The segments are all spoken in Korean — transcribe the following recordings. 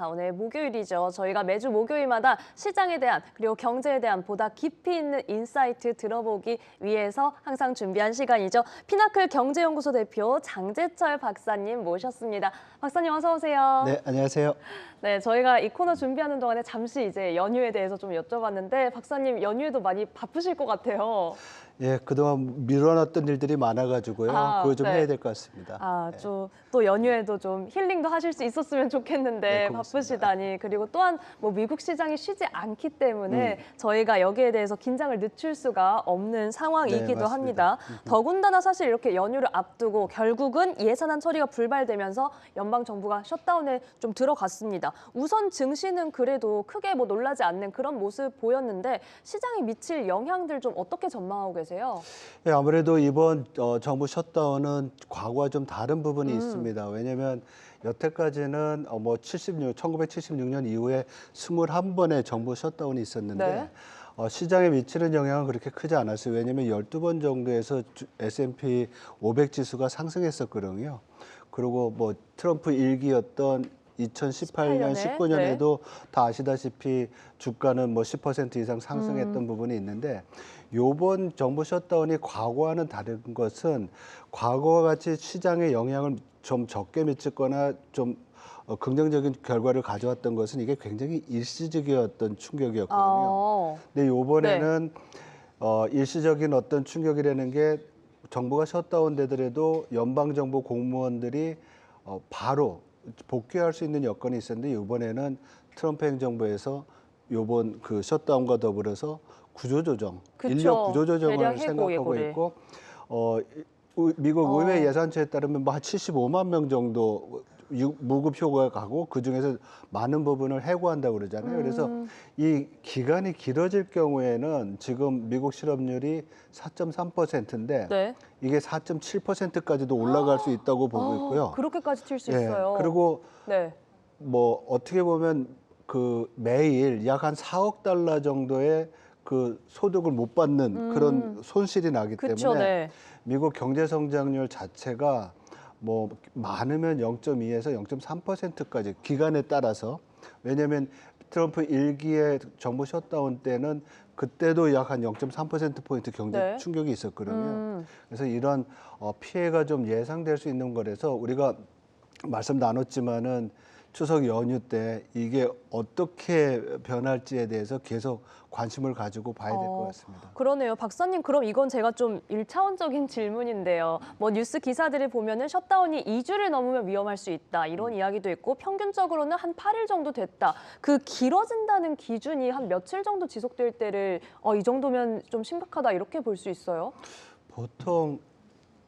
자, 오늘 목요일이죠. 저희가 매주 목요일마다 시장에 대한 그리고 경제에 대한 보다 깊이 있는 인사이트 들어보기 위해서 항상 준비한 시간이죠. 피나클 경제연구소 대표 장재철 박사님 모셨습니다. 박사님 어서 오세요. 네, 안녕하세요. 네, 저희가 이 코너 준비하는 동안에 잠시 이제 연휴에 대해서 좀 여쭤봤는데 박사님 연휴에도 많이 바쁘실 것 같아요. 예, 그동안 미뤄놨던 일들이 많아가지고요. 아, 그거 좀 네. 해야 될 것 같습니다. 아, 네. 좀또 연휴에도 좀 힐링도 하실 수 있었으면 좋겠는데 네. 바쁘시다니 그리고 또한 뭐 미국 시장이 쉬지 않기 때문에 음. 저희가 여기에 대해서 긴장을 늦출 수가 없는 상황이기도 네. 합니다. 더군다나 사실 이렇게 연휴를 앞두고 결국은 예산안 처리가 불발되면서 연방 정부가 셧다운에 좀 들어갔습니다. 우선 증시는 그래도 크게 뭐 놀라지 않는 그런 모습 보였는데 시장에 미칠 영향들 좀 어떻게 전망하고 계세요? 예, 아무래도 이번 어, 정부 셧다운은 과거와 좀 다른 부분이 음. 있습니다. 왜냐하면 여태까지는 어, 뭐 76, 1976년 이후에 21번의 정부 셧다운이 있었는데 네. 어, 시장에 미치는 영향은 그렇게 크지 않았어요. 왜냐하면 12번 정도에서 주- S&P 500 지수가 상승했었거든요. 그리고 뭐 트럼프 일기였던 2018년, 18년에, 19년에도 다 아시다시피 주가는 뭐 10% 이상 상승했던 부분이 있는데 요번 정부 셧다운이 과거와는 다른 것은 과거와 같이 시장에 영향을 좀 적게 미쳤거나 좀 어, 긍정적인 결과를 가져왔던 것은 이게 굉장히 일시적이었던 충격이었거든요. 어. 근데 요번에는 어, 일시적인 어떤 충격이라는 게 정부가 셧다운 되더라도 연방 정부 공무원들이 어, 바로 복귀할 수 있는 여건이 있었는데 이번에는 트럼프 행정부에서 요번 그 셧다운과 더불어서 구조조정, 그쵸. 인력 구조조정을 생각하고 예고를. 있고 어, 의- 미국 어. 의회 예산처에 따르면 뭐 한 75만 명 정도 유- 무급 휴가 가고 그 중에서 많은 부분을 해고한다고 그러잖아요. 그래서 음. 이 기간이 길어질 경우에는 지금 미국 실업률이 4.3%인데 네. 이게 4.7%까지도 올라갈 수 있다고 보고 아, 있고요. 그렇게까지 튈수 예, 있어요. 그리고 네. 뭐 어떻게 보면 그 매일 약 한 4억 달러 정도의 그 소득을 못 받는 그런 손실이 나기 음. 그쵸, 때문에 네. 미국 경제 성장률 자체가 뭐 많으면 0.2에서 0.3%까지 기간에 따라서 왜냐하면 트럼프 일기의 정부 셧다운 때는 그때도 약 한 0.3% 포인트 경제 네. 충격이 있었거든요. 음. 그래서 이런 어, 피해가 좀 예상될 수 있는 거라서 우리가 말씀 나눴지만은 추석 연휴 때 이게 어떻게 변할지에 대해서 계속 관심을 가지고 봐야 될것 어, 같습니다. 그러네요. 박사님, 그럼 이건 제가 좀 일차원적인 질문인데요. 뭐 뉴스 기사들을 보면은 셧다운이 2주를 넘으면 위험할 수 있다. 이런 이야기도 있고 평균적으로는 한 8일 정도 됐다. 그 길어진다는 기준이 한 며칠 정도 지속될 때를 어, 이 정도면 좀 심각하다 이렇게 볼 수 있어요. 보통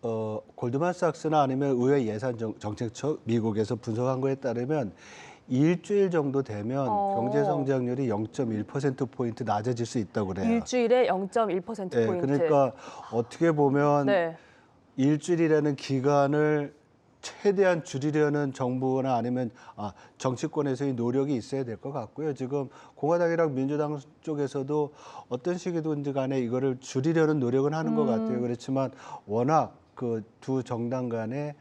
어, 골드만삭스나 아니면 의회 예산 정, 정책처 미국에서 분석한 거에 따르면 일주일 정도 되면 어. 경제 성장률이 0.1% 포인트 낮아질 수 있다고 그래요. 일주일에 0.1% 예, 포인트. 그러니까 어떻게 보면 네. 일주일이라는 기간을 최대한 줄이려는 정부나 아니면 아, 정치권에서의 노력이 있어야 될 것 같고요. 지금 공화당이랑 민주당 쪽에서도 어떤 식이든지 간에 이거를 줄이려는 노력은 하는 것 음. 같아요. 그렇지만 워낙 그 두 정당 간에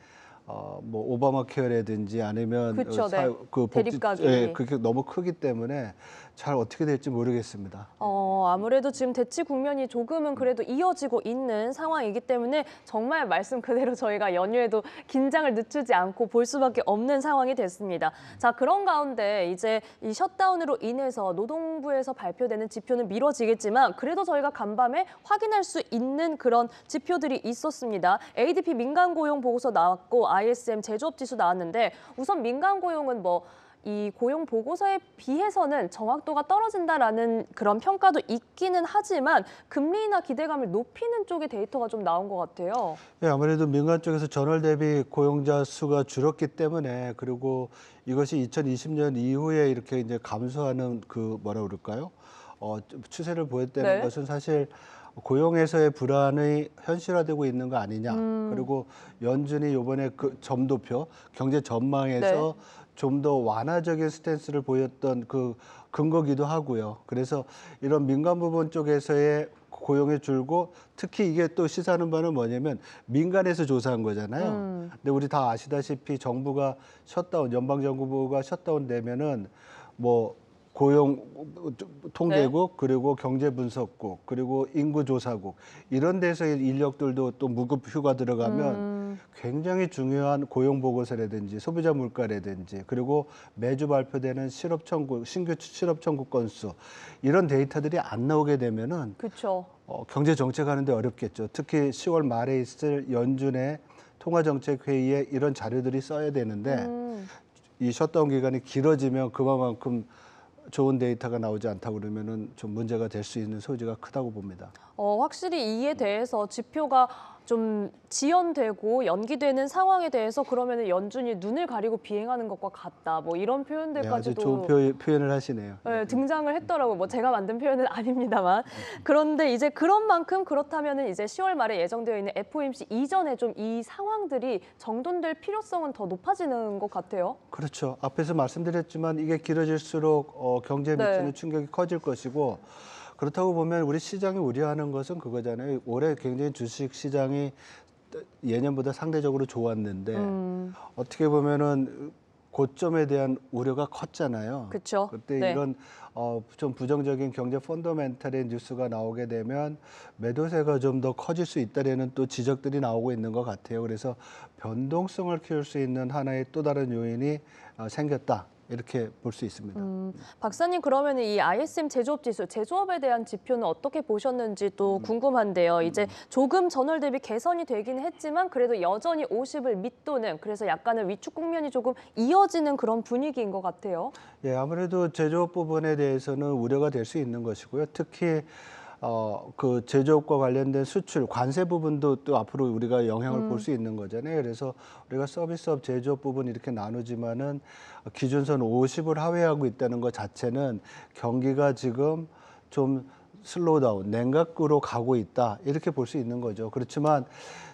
어, 뭐 오바마 케어라든지 아니면 그쵸, 네. 그 대립각이. 예, 그게 너무 크기 때문에 잘 어떻게 될지 모르겠습니다. 어, 아무래도 지금 대치 국면이 조금은 그래도 이어지고 있는 상황이기 때문에 정말 말씀 그대로 저희가 연휴에도 긴장을 늦추지 않고 볼 수밖에 없는 상황이 됐습니다. 자, 그런 가운데 이제 이 셧다운으로 인해서 노동부에서 발표되는 지표는 미뤄지겠지만 그래도 저희가 간밤에 확인할 수 있는 그런 지표들이 있었습니다. ADP 민간 고용 보고서 나왔고 ISM 제조업 지수 나왔는데 우선 민간 고용은 뭐 이 고용 보고서에 비해서는 정확도가 떨어진다라는 그런 평가도 있기는 하지만 금리나 기대감을 높이는 쪽의 데이터가 좀 나온 것 같아요. 예, 아무래도 민간 쪽에서 전월 대비 고용자 수가 줄었기 때문에 그리고 이것이 2020년 이후에 이렇게 이제 감소하는 그 뭐라 그럴까요? 어, 좀 추세를 보였다는 네. 것은 사실 고용에서의 불안이 현실화되고 있는 거 아니냐. 음. 그리고 연준이 요번에 그 점도표 경제 전망에서 네. 좀 더 완화적인 스탠스를 보였던 그 근거기도 하고요. 그래서 이런 민간 부분 쪽에서의 고용이 줄고 특히 이게 또 시사하는 바는 뭐냐면 민간에서 조사한 거잖아요. 음. 근데 우리 다 아시다시피 정부가 셧다운 연방 정부가 셧다운 되면은 뭐 고용 통계국 그리고 경제 분석국 그리고 인구 조사국 이런 데서의 인력들도 또 무급 휴가 들어가면 음. 굉장히 중요한 고용 보고서라든지 소비자 물가라든지 그리고 매주 발표되는 실업 청구 신규 실업 청구 건수 이런 데이터들이 안 나오게 되면은 그렇죠. 어, 경제 정책하는데 어렵겠죠. 특히 10월 말에 있을 연준의 통화 정책 회의에 이런 자료들이 써야 되는데 음. 이 셧다운 기간이 길어지면 그만큼 좋은 데이터가 나오지 않다 그러면은 좀 문제가 될 수 있는 소지가 크다고 봅니다. 어, 확실히 이에 대해서 지표가 좀 지연되고 연기되는 상황에 대해서 그러면 연준이 눈을 가리고 비행하는 것과 같다. 뭐 이런 네, 표현들까지도 좋은 표현, 표현을 하시네요. 네, 등장을 했더라고요. 뭐 제가 만든 표현은 아닙니다만. 그런데 이제 그런 만큼 그렇다면은 이제 10월 말에 예정되어 있는 FOMC 이전에 좀 이 상황들이 정돈될 필요성은 더 높아지는 것 같아요. 그렇죠. 앞에서 말씀드렸지만 이게 길어질수록 어, 경제에 네. 미치는 충격이 커질 것이고 그렇다고 보면 우리 시장이 우려하는 것은 그거잖아요. 올해 굉장히 주식 시장이 예년보다 상대적으로 좋았는데 음, 어떻게 보면은 고점에 대한 우려가 컸잖아요. 그렇죠. 그때 네. 이런 어, 좀 부정적인 경제 펀더멘탈의 뉴스가 나오게 되면 매도세가 좀 더 커질 수 있다라는 또 지적들이 나오고 있는 것 같아요. 그래서 변동성을 키울 수 있는 하나의 또 다른 요인이 어, 생겼다 이렇게 볼 수 있습니다. 음, 박사님 그러면 이 ISM 제조업 지수, 제조업에 대한 지표는 어떻게 보셨는지 또 음. 궁금한데요. 이제 조금 전월 대비 개선이 되긴 했지만 그래도 여전히 50을 밑도는 그래서 약간의 위축 국면이 조금 이어지는 그런 분위기인 것 같아요. 예, 아무래도 제조업 부분에 대해서는 우려가 될 수 있는 것이고요. 특히 어, 그 제조업과 관련된 수출, 관세 부분도 또 앞으로 우리가 영향을 볼수 있는 거잖아요. 그래서 우리가 서비스업, 제조업 부분 이렇게 나누지만은 기준선 50을 하회하고 있다는 것 자체는 경기가 지금 좀 슬로우다운, 냉각으로 가고 있다 이렇게 볼 수 있는 거죠. 그렇지만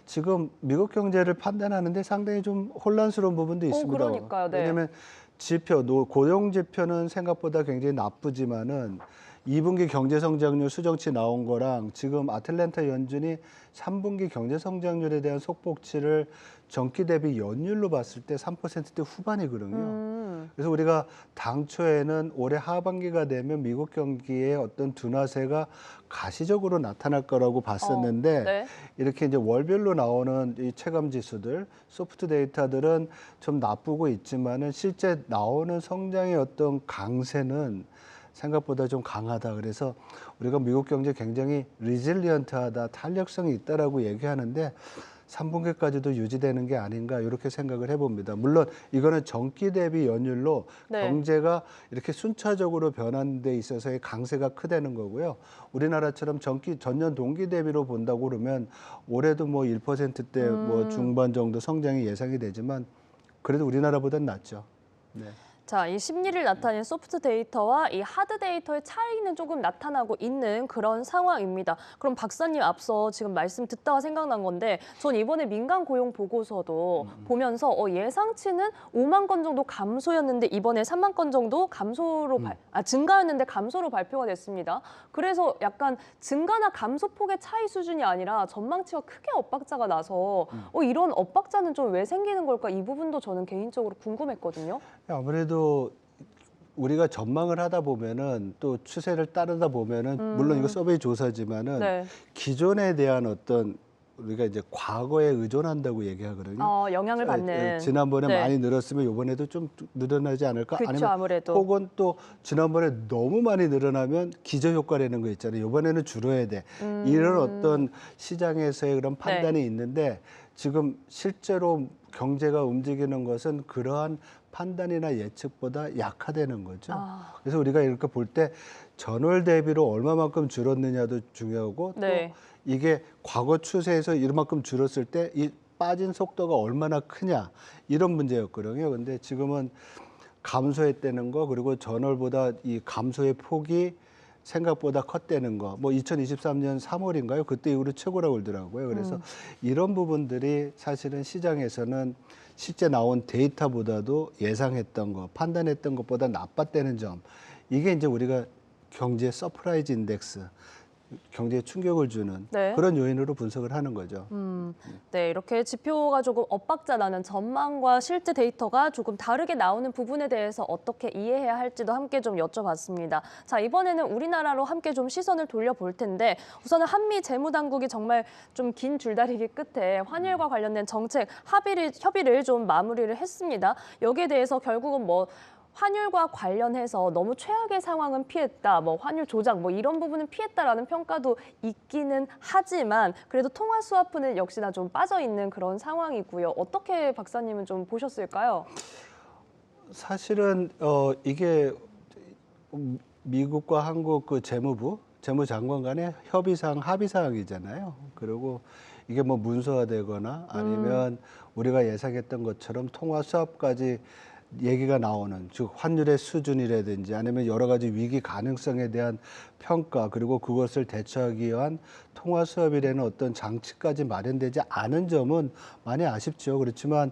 지금 미국 경제를 판단하는데 상당히 좀 혼란스러운 부분도 있습니다. 그러니까요. 네. 왜냐하면 지표, 노- 고용 지표는 생각보다 굉장히 나쁘지만은 2분기 경제 성장률 수정치 나온 거랑 지금 아틀랜타 연준이 3분기 경제 성장률에 대한 속복치를 전기 대비 연율로 봤을 때 3%대 후반이거든요. 음, 그래서 우리가 당초에는 올해 하반기가 되면 미국 경기의 어떤 둔화세가 가시적으로 나타날 거라고 봤었는데 어, 네. 이렇게 이제 월별로 나오는 이 체감 지수들, 소프트 데이터들은 좀 나쁘고 있지만은 실제 나오는 성장의 어떤 강세는 생각보다 좀 강하다. 그래서 우리가 미국 경제 굉장히 리질리언트하다, 탄력성이 있다라고 얘기하는데 3분기까지도 유지되는 게 아닌가 이렇게 생각을 해봅니다. 물론 이거는 전기 대비 연율로 네. 경제가 이렇게 순차적으로 변하는 데 있어서의 강세가 크다는 거고요. 우리나라처럼 전기 전년 동기 대비로 본다고 그러면 올해도 뭐 1%대 음. 뭐 중반 정도 성장이 예상이 되지만 그래도 우리나라보단 낫죠. 네. 자, 이 심리를 나타내는 소프트 데이터와 이 하드 데이터의 차이는 조금 나타나고 있는 그런 상황입니다. 그럼 박사님 앞서 지금 말씀 듣다가 생각난 건데 전 이번에 민간 고용 보고서도 보면서 어, 예상치는 5만 건 정도 감소였는데 이번에 3만 건 정도 감소로 발, 아, 증가였는데 감소로 발표가 됐습니다. 그래서 약간 증가나 감소폭의 차이 수준이 아니라 전망치가 크게 엇박자가 나서 어, 이런 엇박자는 좀 왜 생기는 걸까? 이 부분도 저는 개인적으로 궁금했거든요. 아무래도 우리가 전망을 하다 보면은 또 추세를 따르다 보면은 물론 이거 서베이 조사지만은 음. 네. 기존에 대한 어떤 우리가 이제 과거에 의존한다고 얘기하거든요. 어, 영향을 에, 받는. 에, 지난번에 네. 많이 늘었으면 이번에도 좀 늘어나지 않을까? 그쵸, 아니면 아무래도. 혹은 또 지난번에 너무 많이 늘어나면 기저 효과라는 거 있잖아요. 이번에는 줄어야 돼. 음. 이런 어떤 시장에서의 그런 판단이 있는데 지금 실제로 경제가 움직이는 것은 그러한 판단이나 예측보다 약화되는 거죠. 아. 그래서 우리가 이렇게 볼 때 전월 대비로 얼마만큼 줄었느냐도 중요하고 네. 또 이게 과거 추세에서 이만큼 줄었을 때 이 빠진 속도가 얼마나 크냐 이런 문제였거든요. 근데 지금은 감소했다는 거 그리고 전월보다 이 감소의 폭이 생각보다 컸다는 거. 뭐 2023년 3월인가요? 그때 이후로 최고라고 그러더라고요. 그래서 이런 부분들이 사실은 시장에서는 실제 나온 데이터보다도 예상했던 거, 판단했던 것보다 나빴다는 점. 이게 이제 우리가 경제 서프라이즈 인덱스 경제에 충격을 주는 네. 그런 요인으로 분석을 하는 거죠. 음, 네, 이렇게 지표가 조금 엇박자 나는 전망과 실제 데이터가 조금 다르게 나오는 부분에 대해서 어떻게 이해해야 할지도 함께 좀 여쭤봤습니다. 자, 이번에는 우리나라로 함께 좀 시선을 돌려볼 텐데 우선은 한미 재무당국이 정말 좀 긴 줄다리기 끝에 환율과 관련된 정책 합의를 협의를 좀 마무리를 했습니다. 여기에 대해서 결국은 뭐 환율과 관련해서 너무 최악의 상황은 피했다, 뭐 환율 조작, 뭐 이런 부분은 피했다라는 평가도 있기는 하지만 그래도 통화 스와프는 역시나 좀 빠져 있는 그런 상황이고요. 어떻게 박사님은 좀 보셨을까요? 사실은 어 이게 미국과 한국 그 재무부 재무장관 간의 협의상 합의사항이잖아요. 그리고 이게 뭐 문서화되거나 아니면 우리가 예상했던 것처럼 통화 수합까지 얘기가 나오는 즉 환율의 수준이라든지 아니면 여러 가지 위기 가능성에 대한 평가 그리고 그것을 대처하기 위한 통화 수합이라는 어떤 장치까지 마련되지 않은 점은 많이 아쉽죠. 그렇지만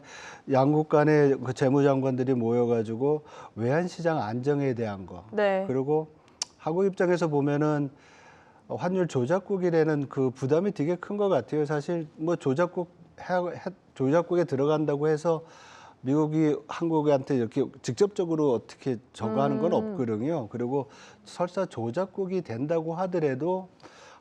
양국 간의 그 재무장관들이 모여가지고 외환시장 안정에 대한 거 네. 그리고 한국 입장에서 보면은 환율 조작국이라는 그 부담이 되게 큰 것 같아요. 사실 뭐 조작국 해- 해- 조작국에 들어간다고 해서 미국이 한국한테 이렇게 직접적으로 어떻게 저거 하는 건 없거든요. 그리고 설사 조작국이 된다고 하더라도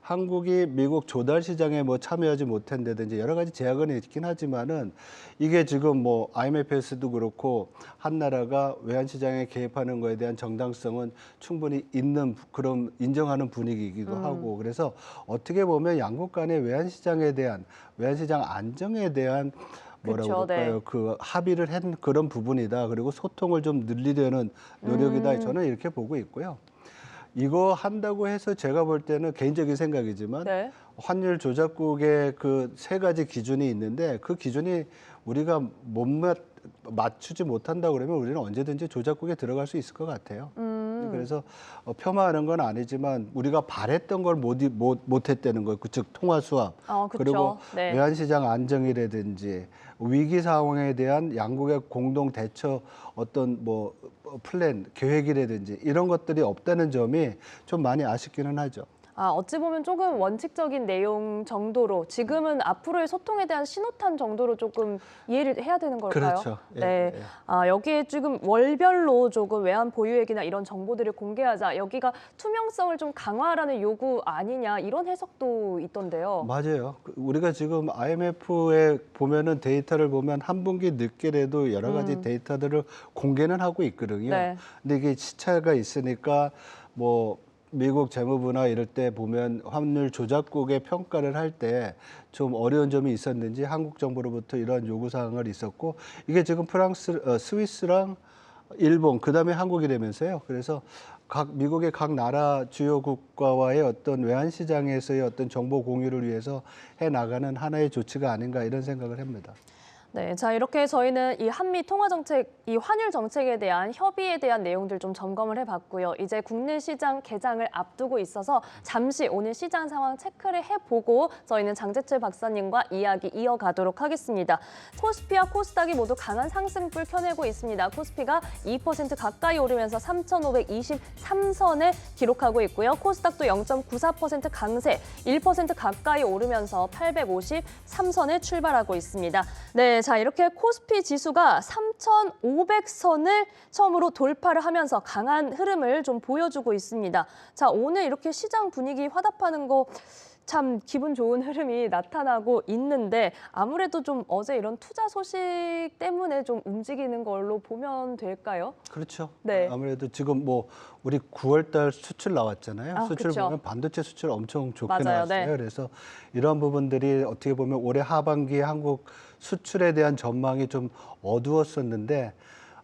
한국이 미국 조달 시장에 뭐 참여하지 못한다든지 여러 가지 제약은 있긴 하지만은 이게 지금 뭐 IMF에서도 그렇고 한 나라가 외환 시장에 개입하는 거에 대한 정당성은 충분히 있는 부- 그런 인정하는 분위기이기도 하고 그래서 어떻게 보면 양국 간의 외환 시장에 대한 외환 시장 안정에 대한 뭐라고 그쵸, 네. 그럴까요? 그 합의를 한 그런 부분이다. 그리고 소통을 좀 늘리려는 노력이다. 저는 이렇게 보고 있고요. 이거 한다고 해서 제가 볼 때는 개인적인 생각이지만 네. 환율 조작국의 그 세 가지 기준이 있는데 그 기준이 우리가 못 맞, 맞추지 못한다 그러면 우리는 언제든지 조작국에 들어갈 수 있을 것 같아요. 음, 그래서 어, 폄하하는 건 아니지만 우리가 바랬던 걸 못 못 못했다는 거, 즉 통화 수합 어. 그리고 네. 외환시장 안정이라든지 위기 상황에 대한 양국의 공동 대처 어떤 뭐 어, 플랜 계획이라든지 이런 것들이 없다는 점이 좀 많이 아쉽기는 하죠. 아, 어찌 보면 조금 원칙적인 내용 정도로 지금은 앞으로의 소통에 대한 신호탄 정도로 조금 이해를 해야 되는 걸까요? 그렇죠. 예, 네. 예. 아, 여기에 지금 월별로 조금 외환 보유액이나 이런 정보들을 공개하자. 여기가 투명성을 좀 강화하라는 요구 아니냐 이런 해석도 있던데요. 맞아요. 그 우리가 지금 IMF에 보면은 데이터를 보면 한 분기 늦게라도 여러 가지 데이터들을 공개는 하고 있거든요. 음. 네. 근데 이게 시차가 있으니까 뭐 미국 재무부나 이럴 때 보면 환율 조작국의 평가를 할 때 좀 어려운 점이 있었는지 한국 정부로부터 이러한 요구 사항을 있었고 이게 지금 프랑스, 어, 스위스랑 일본 그다음에 한국이라면서요. 그래서 각 미국의 각 나라 주요 국가와의 어떤 외환 시장에서의 어떤 정보 공유를 위해서 해 나가는 하나의 조치가 아닌가 이런 생각을 합니다. 네, 자 이렇게 저희는 이 한미 통화 정책, 이 환율 정책에 대한 협의에 대한 내용들 좀 점검을 해봤고요. 이제 국내 시장 개장을 앞두고 있어서 잠시 오늘 시장 상황 체크를 해보고 저희는 장재철 박사님과 이야기 이어가도록 하겠습니다. 코스피와 코스닥이 모두 강한 상승불 켜내고 있습니다. 코스피가 2% 가까이 오르면서 3,523선을 기록하고 있고요. 코스닥도 0.94% 강세, 1% 가까이 오르면서 853선을 출발하고 있습니다. 네, 자 이렇게 코스피 지수가 3,500선을 처음으로 돌파를 하면서 강한 흐름을 좀 보여주고 있습니다. 자 오늘 이렇게 시장 분위기 화답하는 거. 참 기분 좋은 흐름이 나타나고 있는데 아무래도 좀 어제 이런 투자 소식 때문에 좀 움직이는 걸로 보면 될까요? 그렇죠. 네. 아무래도 지금 뭐 우리 9월달 수출 나왔잖아요. 아, 수출 그쵸. 보면 반도체 수출 엄청 좋게 맞아요. 나왔어요. 네. 그래서 이러한 부분들이 어떻게 보면 올해 하반기에 한국 수출에 대한 전망이 좀 어두웠었는데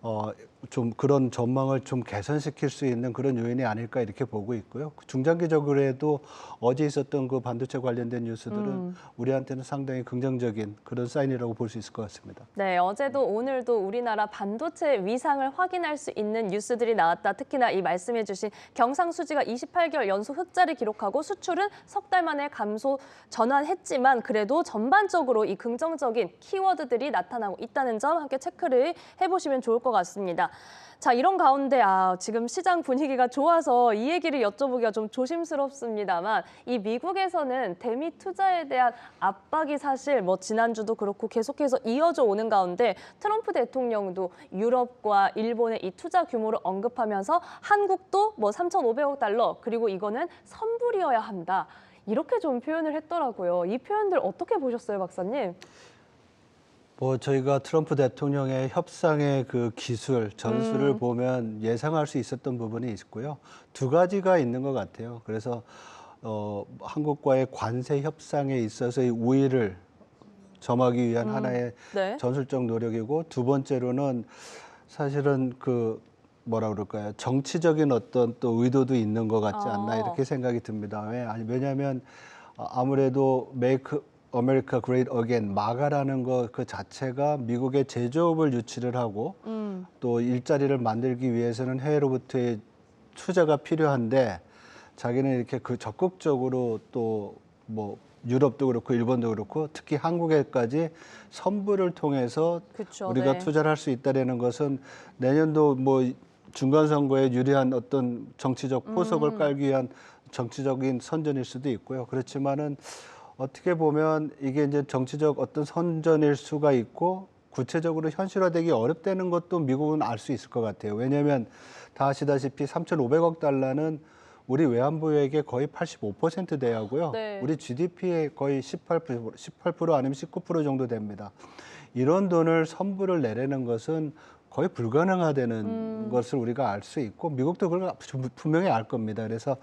어, 좀 그런 전망을 좀 개선시킬 수 있는 그런 요인이 아닐까 이렇게 보고 있고요. 중장기적으로 해도 어제 있었던 그 반도체 관련된 뉴스들은 음. 우리한테는 상당히 긍정적인 그런 사인이라고 볼 수 있을 것 같습니다. 네, 어제도 오늘도 우리나라 반도체 위상을 확인할 수 있는 뉴스들이 나왔다. 특히나 이 말씀해 주신 경상수지가 28개월 연속 흑자를 기록하고 수출은 석 달 만에 감소 전환했지만 그래도 전반적으로 이 긍정적인 키워드들이 나타나고 있다는 점 함께 체크를 해보시면 좋을 것 같습니다. 자, 이런 가운데 아, 지금 시장 분위기가 좋아서 이 얘기를 여쭤보기가 좀 조심스럽습니다만 이 미국에서는 대미 투자에 대한 압박이 사실 뭐 지난주도 그렇고 계속해서 이어져 오는 가운데 트럼프 대통령도 유럽과 일본의 이 투자 규모를 언급하면서 한국도 뭐 3,500억 달러 그리고 이거는 선불이어야 한다. 이렇게 좀 표현을 했더라고요. 이 표현들 어떻게 보셨어요, 박사님? 뭐 저희가 트럼프 대통령의 협상의 그 기술 전술을 음. 보면 예상할 수 있었던 부분이 있고요. 두 가지가 있는 것 같아요. 그래서 어, 한국과의 관세 협상에 있어서의 우위를 점하기 위한 음. 하나의 네. 전술적 노력이고 두 번째로는 사실은 그 뭐라 그럴까요? 정치적인 어떤 또 의도도 있는 것 같지 않나 아. 이렇게 생각이 듭니다. 왜? 아니 왜냐하면 어, 아무래도 메이크 아메리카 그레이트 어겐 마가라는 것그 자체가 미국의 제조업을 유치를 하고 음. 또 일자리를 만들기 위해서는 해외로부터의 투자가 필요한데 자기는 이렇게 그 적극적으로 또 뭐 유럽도 그렇고 일본도 그렇고 특히 한국에까지 선불을 통해서 그쵸, 우리가 네. 투자를 할 수 있다라는 것은 내년도 뭐 중간 선거에 유리한 어떤 정치적 포석을 음. 깔기 위한 정치적인 선전일 수도 있고요. 그렇지만은 어떻게 보면 이게 이제 정치적 어떤 선전일 수가 있고 구체적으로 현실화되기 어렵다는 것도 미국은 알 수 있을 것 같아요. 왜냐하면 다 아시다시피 3,500억 달러는 우리 외환보유액의 거의 85% 대하고요. 네. 우리 GDP의 거의 18% 18% 아니면 19% 정도 됩니다. 이런 돈을 선불을 내려는 것은 거의 불가능하다는 음. 것을 우리가 알 수 있고 미국도 그걸 분명히 알 겁니다. 그래서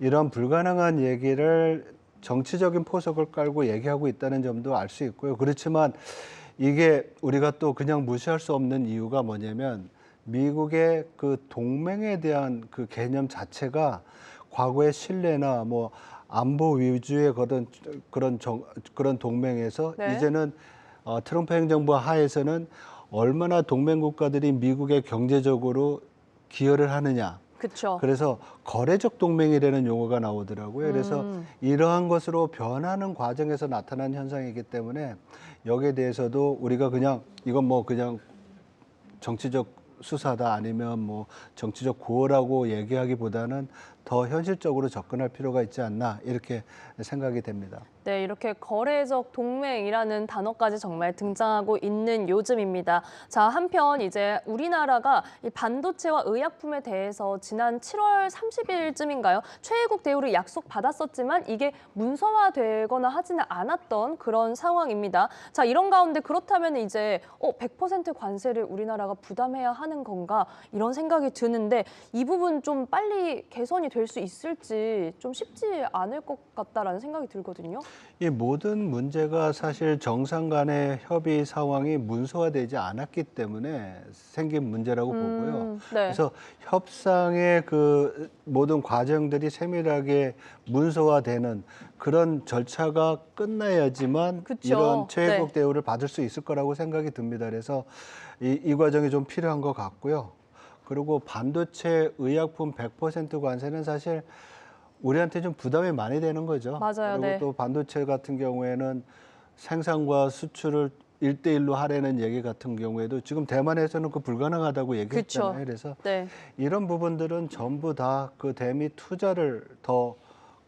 이런 불가능한 얘기를 정치적인 포석을 깔고 얘기하고 있다는 점도 알 수 있고요. 그렇지만 이게 우리가 또 그냥 무시할 수 없는 이유가 뭐냐면 미국의 그 동맹에 대한 그 개념 자체가 과거의 신뢰나 뭐 안보 위주의 그런 그런 정, 그런 동맹에서 네. 이제는 어, 트럼프 행정부 하에서는 얼마나 동맹 국가들이 미국에 경제적으로 기여를 하느냐. 그렇죠. 그래서 거래적 동맹이라는 용어가 나오더라고요. 그래서 음. 이러한 것으로 변하는 과정에서 나타난 현상이기 때문에 여기에 대해서도 우리가 그냥 이건 뭐 그냥 정치적 수사다 아니면 뭐 정치적 구호라고 얘기하기보다는 더 현실적으로 접근할 필요가 있지 않나 이렇게 생각이 됩니다. 네, 이렇게 거래적 동맹이라는 단어까지 정말 등장하고 있는 요즘입니다. 자, 한편 이제 우리나라가 이 반도체와 의약품에 대해서 지난 7월 30일쯤인가요? 최애국 대우를 약속 받았었지만 이게 문서화되거나 하지는 않았던 그런 상황입니다. 자, 이런 가운데 그렇다면 이제 어, 100% 관세를 우리나라가 부담해야 하는 건가? 이런 생각이 드는데 이 부분 좀 빨리 개선이 될 수 있을지 좀 쉽지 않을 것 같다라는 생각이 들거든요. 이 모든 문제가 사실 정상 간의 협의 상황이 문서화되지 않았기 때문에 생긴 문제라고 보고요. 음, 네. 그래서 협상의 그 모든 과정들이 세밀하게 문서화되는 그런 절차가 끝나야지만 그쵸. 이런 최혜국 네. 대우를 받을 수 있을 거라고 생각이 듭니다. 그래서 이, 이 과정이 좀 필요한 것 같고요. 그리고 반도체 의약품 100% 관세는 사실 우리한테 좀 부담이 많이 되는 거죠. 맞아요, 그리고 네. 또 반도체 같은 경우에는 생산과 수출을 일대일로 하려는 얘기 같은 경우에도 지금 대만에서는 그 불가능하다고 얘기했잖아요. 그쵸. 그래서 네. 이런 부분들은 전부 다 그 대미 투자를 더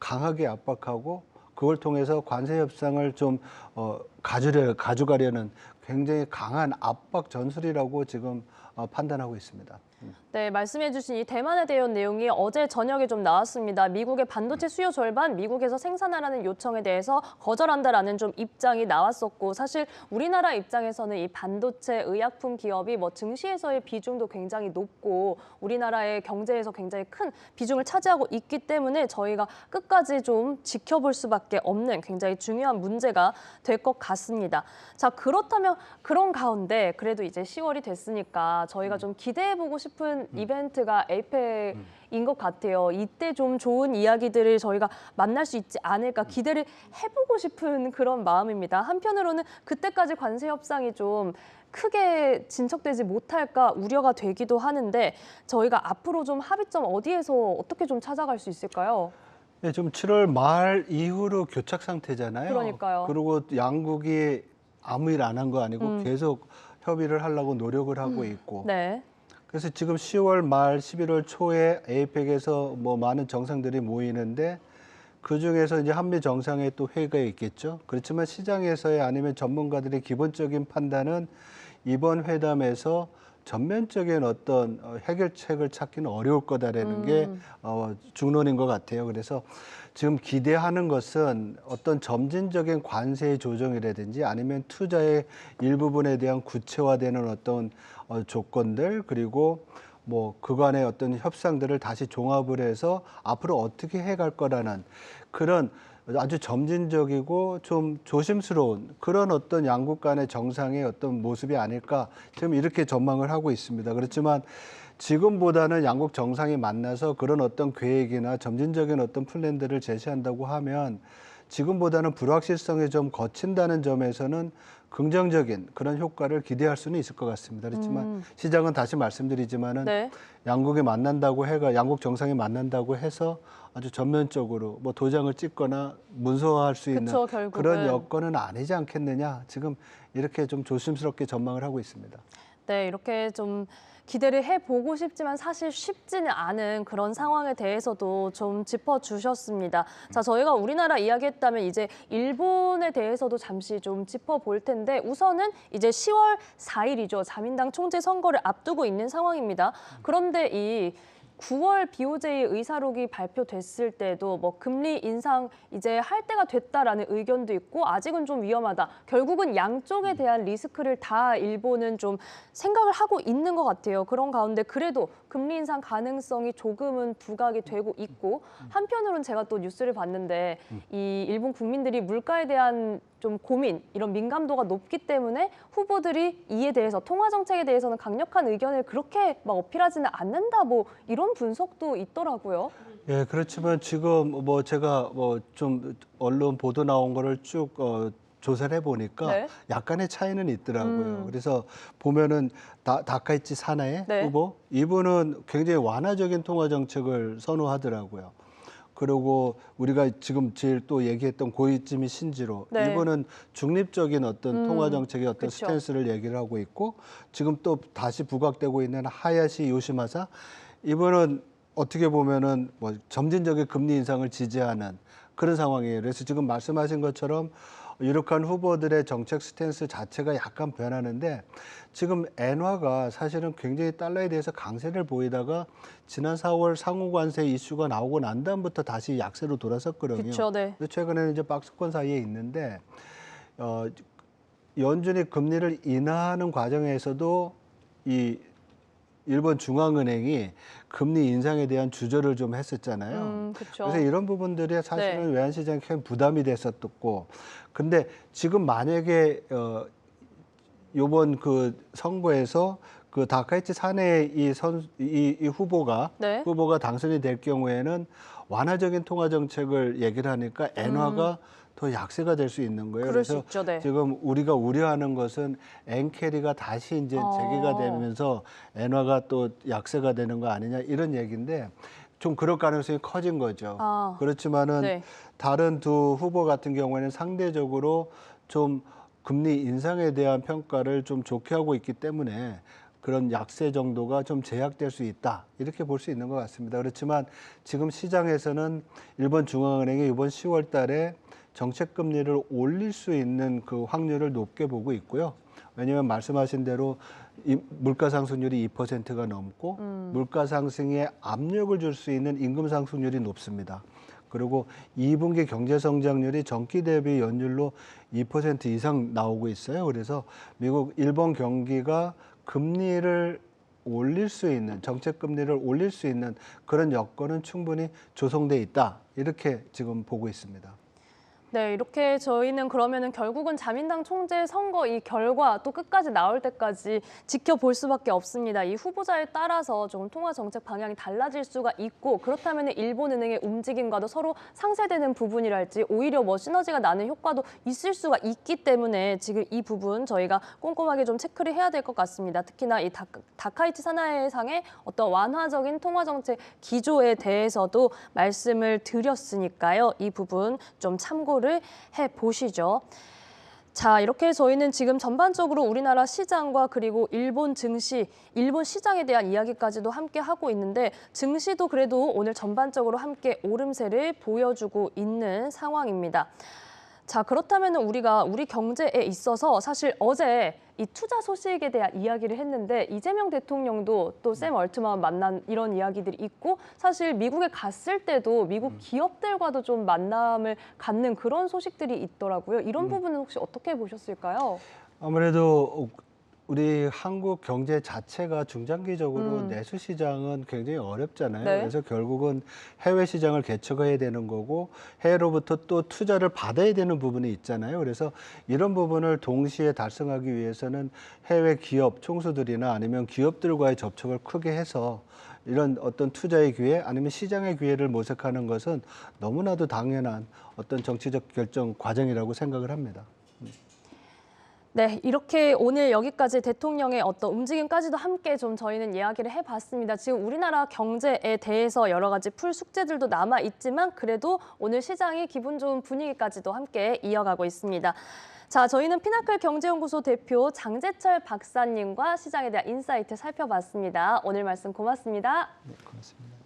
강하게 압박하고 그걸 통해서 관세 협상을 좀 어, 가주려 가져가려는 굉장히 강한 압박 전술이라고 지금 어, 판단하고 있습니다. 음. 네, 말씀해주신 이 대만에 대한 내용이 어제 저녁에 좀 나왔습니다. 미국의 반도체 수요 절반 미국에서 생산하라는 요청에 대해서 거절한다라는 좀 입장이 나왔었고 사실 우리나라 입장에서는 이 반도체 의약품 기업이 뭐 증시에서의 비중도 굉장히 높고 우리나라의 경제에서 굉장히 큰 비중을 차지하고 있기 때문에 저희가 끝까지 좀 지켜볼 수밖에 없는 굉장히 중요한 문제가 될 것 같습니다. 자, 그렇다면 그런 가운데 그래도 이제 10월이 됐으니까 저희가 좀 기대해보고 싶은 이벤트가 에이펙인 것 같아요. 이때 좀 좋은 이야기들을 저희가 만날 수 있지 않을까 기대를 해보고 싶은 그런 마음입니다. 한편으로는 그때까지 관세 협상이 좀 크게 진척되지 못할까 우려가 되기도 하는데 저희가 앞으로 좀 합의점 어디에서 어떻게 좀 찾아갈 수 있을까요? 네, 지금 7월 말 이후로 교착 상태잖아요. 그러니까요. 그리고 양국이 아무 일 안 한 거 아니고 음. 계속 협의를 하려고 노력을 하고 있고 네. 그래서 지금 10월 말 11월 초에 에이펙에서 뭐 많은 정상들이 모이는데 그 중에서 이제 한미 정상회 또 회의가 있겠죠. 그렇지만 시장에서의 아니면 전문가들의 기본적인 판단은 이번 회담에서 전면적인 어떤 어, 해결책을 찾기는 어려울 거다라는 게 어, 중론인 것 같아요. 그래서 지금 기대하는 것은 어떤 점진적인 관세의 조정이라든지 아니면 투자의 일부분에 대한 구체화되는 어떤 어, 조건들 그리고 뭐 그간의 어떤 협상들을 다시 종합을 해서 앞으로 어떻게 해갈 거라는 그런 아주 점진적이고 좀 조심스러운 그런 어떤 양국 간의 정상의 어떤 모습이 아닐까 지금 이렇게 전망을 하고 있습니다. 그렇지만 지금보다는 양국 정상이 만나서 그런 어떤 계획이나 점진적인 어떤 플랜들을 제시한다고 하면 지금보다는 불확실성이 좀 거친다는 점에서는 긍정적인 그런 효과를 기대할 수는 있을 것 같습니다. 그렇지만 시장은 다시 말씀드리지만은 네. 양국이 만난다고 해가 양국 정상이 만난다고 해서 아주 전면적으로 뭐 도장을 찍거나 문서화할 수 있는 그쵸. 그런 여건은 아니지 않겠느냐 지금 이렇게 좀 조심스럽게 전망을 하고 있습니다. 네, 이렇게 좀 기대를 해보고 싶지만 사실 쉽지는 않은 그런 상황에 대해서도 좀 짚어주셨습니다. 자, 저희가 우리나라 이야기했다면 이제 일본에 대해서도 잠시 좀 짚어볼 텐데 우선은 이제 10월 4일이죠. 자민당 총재 선거를 앞두고 있는 상황입니다. 그런데 이 9월 BOJ 의사록이 발표됐을 때도 뭐 금리 인상 이제 할 때가 됐다라는 의견도 있고 아직은 좀 위험하다. 결국은 양쪽에 대한 리스크를 다 일본은 좀 생각을 하고 있는 것 같아요. 그런 가운데 그래도 금리 인상 가능성이 조금은 부각이 되고 있고 한편으로는 제가 또 뉴스를 봤는데 이 일본 국민들이 물가에 대한 좀 고민 이런 민감도가 높기 때문에 후보들이 이에 대해서 통화 정책에 대해서는 강력한 의견을 그렇게 막 어필하지는 않는다 뭐 이런 분석도 있더라고요. 예, 그렇지만 지금 뭐 제가 뭐 좀 언론 보도 나온 거를 쭉 어, 조사를 해보니까 네. 약간의 차이는 있더라고요. 음. 그래서 보면은 다, 다카이치 사나의 네. 후보 이분은 굉장히 완화적인 통화 정책을 선호하더라고요. 그리고 우리가 지금 제일 또 얘기했던 고이즈미 신지로 네. 이분은 중립적인 어떤 음, 통화 정책의 어떤 그쵸. 스탠스를 얘기를 하고 있고 지금 또 다시 부각되고 있는 하야시 요시마사 이분은 어떻게 보면은 뭐 점진적인 금리 인상을 지지하는 그런 상황이에요. 그래서 지금 말씀하신 것처럼 유력한 후보들의 정책 스탠스 자체가 약간 변하는데 지금 엔화가 사실은 굉장히 달러에 대해서 강세를 보이다가 지난 4월 상호 관세 이슈가 나오고 난 다음부터 다시 약세로 돌아섰거든요. 그렇죠, 네. 근데 최근에는 이제 박스권 사이에 있는데 어, 연준이 금리를 인하하는 과정에서도 이 일본 중앙은행이 금리 인상에 대한 주저를 좀 했었잖아요. 음. 그래서 이런 부분들이 사실은 외환시장에 큰 부담이 됐었고, 근데 지금 만약에 어, 요번 그 선거에서 그 다카이치 사내 이, 선, 이, 이 후보가 네. 후보가 당선이 될 경우에는 완화적인 통화 정책을 얘기를 하니까 엔화가 더 약세가 될 수 있는 거예요. 그래서 있죠, 네. 지금 우리가 우려하는 것은 엔캐리가 다시 이제 어. 재개가 되면서 엔화가 또 약세가 되는 거 아니냐 이런 얘기인데 좀 그럴 가능성이 커진 거죠. 아. 그렇지만은 네. 다른 두 후보 같은 경우에는 상대적으로 좀 금리 인상에 대한 평가를 좀 좋게 하고 있기 때문에 그런 약세 정도가 좀 제약될 수 있다 이렇게 볼 수 있는 것 같습니다. 그렇지만 지금 시장에서는 일본 중앙은행이 이번 10월달에 정책 금리를 올릴 수 있는 그 확률을 높게 보고 있고요. 왜냐하면 말씀하신 대로 이 물가 상승률이 2%가 넘고 물가 상승에 압력을 줄 수 있는 임금 상승률이 높습니다. 그리고 2분기 경제 성장률이 전기 대비 연율로 2% 이상 나오고 있어요. 그래서 미국, 일본 경기가 금리를 올릴 수 있는 정책 금리를 올릴 수 있는 그런 여건은 충분히 조성돼 있다. 이렇게 지금 보고 있습니다. 네, 이렇게 저희는 그러면은 결국은 자민당 총재 선거 이 결과 또 끝까지 나올 때까지 지켜볼 수밖에 없습니다. 이 후보자에 따라서 조금 통화 정책 방향이 달라질 수가 있고 그렇다면 일본은행의 움직임과도 서로 상쇄되는 부분이랄지 오히려 뭐 시너지가 나는 효과도 있을 수가 있기 때문에 지금 이 부분 저희가 꼼꼼하게 좀 체크를 해야 될 것 같습니다. 특히나 이 다카, 다카이치 사나이상의 어떤 완화적인 통화 정책 기조에 대해서도 말씀을 드렸으니까요. 이 부분 좀 참고 를 해 보시죠. 자, 이렇게 저희는 지금 전반적으로 우리나라 시장과 그리고 일본 증시, 일본 시장에 대한 이야기까지도 함께 하고 있는데 증시도 그래도 오늘 전반적으로 함께 오름세를 보여주고 있는 상황입니다. 자, 그렇다면 우리가 우리 경제에 있어서 사실 어제 이 투자 소식에 대한 이야기를 했는데 이재명 대통령도 또 샘 얼트만 만난 이런 이야기들이 있고 사실 미국에 갔을 때도 미국 기업들과도 좀 만남을 갖는 그런 소식들이 있더라고요. 이런 부분은 혹시 어떻게 보셨을까요? 아무래도 우리 한국 경제 자체가 중장기적으로 음. 내수 시장은 굉장히 어렵잖아요. 네. 그래서 결국은 해외 시장을 개척해야 되는 거고 해외로부터 또 투자를 받아야 되는 부분이 있잖아요. 그래서 이런 부분을 동시에 달성하기 위해서는 해외 기업 총수들이나 아니면 기업들과의 접촉을 크게 해서 이런 어떤 투자의 기회 아니면 시장의 기회를 모색하는 것은 너무나도 당연한 어떤 정치적 결정 과정이라고 생각을 합니다. 네, 이렇게 오늘 여기까지 대통령의 어떤 움직임까지도 함께 좀 저희는 이야기를 해봤습니다. 지금 우리나라 경제에 대해서 여러 가지 풀 숙제들도 남아 있지만 그래도 오늘 시장이 기분 좋은 분위기까지도 함께 이어가고 있습니다. 자, 저희는 피나클 경제연구소 대표 장재철 박사님과 시장에 대한 인사이트 살펴봤습니다. 오늘 말씀 고맙습니다. 네, 고맙습니다.